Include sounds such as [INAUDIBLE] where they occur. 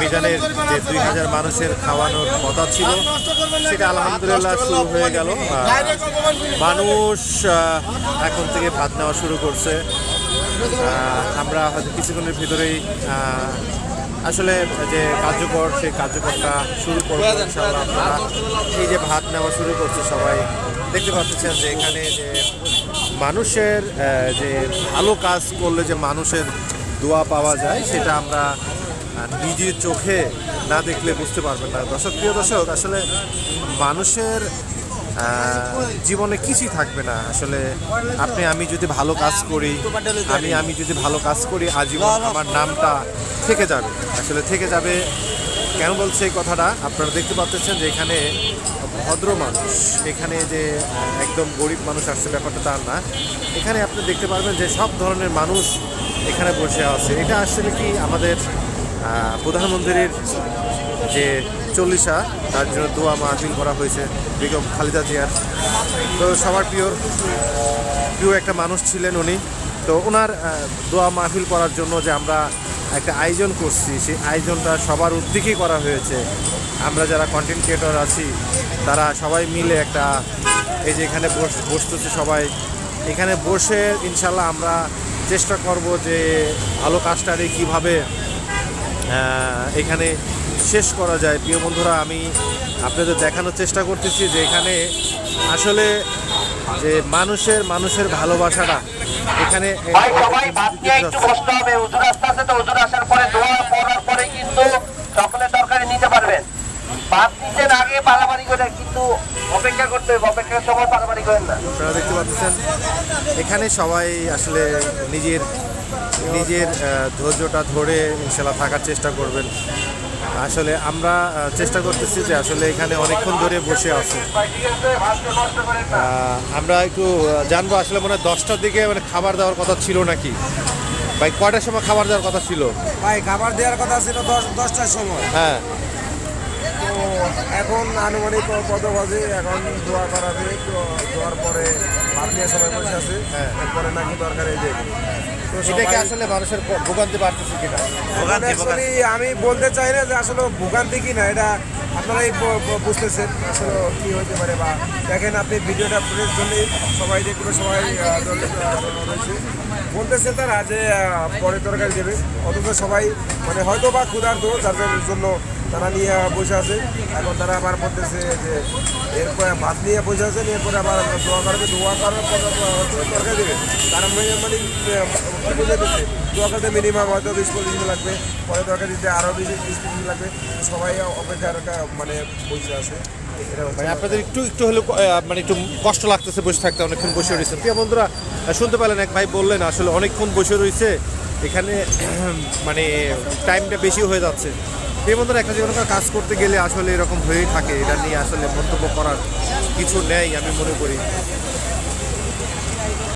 মিজানের যে দুই হাজার মানুষের খাওয়ানোর কথা ছিল, সেটা আলহামদুলিল্লাহ শুরু হয়ে গেল। মানুষ এখন থেকে ভাত নেওয়া শুরু করছে। আমরা হয়তো কিছুক্ষণের ভিতরেই আসলে যে কার্যকর, সেই কার্যকরটা শুরু করব আপনারা। এই যে ভাত নেওয়া শুরু করছে সবাই, দেখতে পাচ্ছেন যে এখানে যে মানুষের যে ভালো কাজ করলে যে মানুষের দোয়া পাওয়া যায়, সেটা আমরা আহ, নিজের চোখে না দেখলে বুঝতে পারবেন না। দর্শক প্রিয় দর্শক আসলে মানুষের জীবনে কিছুই থাকবে না। আসলে আপনি আমি যদি ভালো কাজ করি আমি আমি যদি ভালো কাজ করি আজীবন আমার নামটা থেকে যাবে। আসলে থেকে যাবে কেন বলছে এই কথাটা? আপনারা দেখতে পাচ্ছেন যে এখানে ভদ্র মানুষ এখানে যে একদম গরিব মানুষ আসছে ব্যাপারটা তার না। এখানে আপনি দেখতে পারবেন যে সব ধরনের মানুষ এখানে বসে আছে। এটা আসলে কি আমাদের প্রধানমন্ত্রীর যে চল্লিশা, তার জন্য দোয়া মাহফিল করা হয়েছে বেগম খালিদা জিয়ার। তো সবার প্রিয় প্রিয় একটা মানুষ ছিলেন উনি। তো ওনার দোয়া মাহফিল করার জন্য যে আমরা একটা আয়োজন করছি, সেই আয়োজনটা সবার উদ্যোগেই করা হয়েছে। আমরা যারা কন্টেন্ট ক্রিয়েটর আছি, তারা সবাই মিলে একটা এই যে এখানে বস- বসতেছে সবাই। এখানে বসে ইনশাল্লাহ আমরা চেষ্টা করব যে ভালো কাজটারে কীভাবে এখানে শেষ করা যায়। প্রিয় বন্ধুরা আমি আপনাদের দেখানোর চেষ্টা করতেছি যে এখানে আসলে যে মানুষের মানুষের ভালোবাসাটা এখানে ভাই সবাই ভাত নিয়ে একটু বসতে হবে হুজুর আসতে আসতে তো হুজুর আসার পরে দোয়া পড়ার পরে কিন্তু তরকারি নিতে পারবেন। ভাত আগে করে কিন্তু অপেক্ষা করতে হবে অপেক্ষার সময় পালাপারি করেন না। আপনারা দেখতে পাচ্ছেন এখানে সবাই আসলে নিজের নিজের ধৈর্যটা ধরে ইনশাল্লাহ থাকার চেষ্টা করবেন। আসলে আমরা চেষ্টা করতেছি যে আসলে এখানে অনেকক্ষণ ধরে বসে আছি। আমরা একটু জানব আসলে মনে হয় দশটার দিকে মানে খাবার দেওয়ার কথা ছিল নাকি? ভাই কয়টার সময় খাবার দেওয়ার কথা ছিল? ভাই খাবার দেওয়ার কথা ছিল দশ দশটার সময়। হ্যাঁ। তো এখন আনুমানিক কত বাজে এখন দোয়া করাবে তো দোয়ার পরে ভাত নিয়ে সবাই বসে আছে। হ্যাঁ। এরপরে নাকি দরকার এই দেবে তো এটা আসলে মানুষের ভোগান্তি বাড়তেছে কিনা? আমি বলতে চাই না যে আসলে ভোগান্তি কি না এটা আপনারাই বুঝতেছেন আসলে কি হতে পারে বা দেখেন আপনি ভিডিওটা আপনাদের জন্য সবাই যেগুলো সবাই রয়েছে। বলতেছে তারা যে পরে তরকারি দেবে। অথচ সবাই মানে হয়তো বা ক্ষুধার্ত যার জন্য তারা নিয়ে বসে আছে। এখন তারা আবার বলতেছে যে এরপরে ভাত নিয়ে বসে আছেন এরপরে আবার দোয়া করবে। দোয়া করার পর তরকারি দেবে। তারা মানে আহ, কি দোয়া করতে মিনিমাম হয়তো বিশ পঁচিশ মিনিট লাগবে। পরে তরকারি দিতে আরও বিশ পঁচিশ মিনিট লাগবে। সবাই অপেক্ষার একটা মানে বসে আছে। মানে আপনাদের একটু একটু হলেও মানে একটু কষ্ট লাগতেছে বসে থাকতে অনেকক্ষণ বসে রয়েছে প্রিয় বন্ধুরা শুনতে পেলেন এক ভাই বললেন আসলে অনেকক্ষণ বসে রয়েছে। এখানে [CLEARS THROAT] মানে টাইমটা বেশি হয়ে যাচ্ছে। বন্ধুরা, একটা জীবন কাজ করতে গেলে আসলে এরকম হয়েই থাকে। এটা নিয়ে আসলে মন্তব্য করার কিছু নেই আমি মনে করি।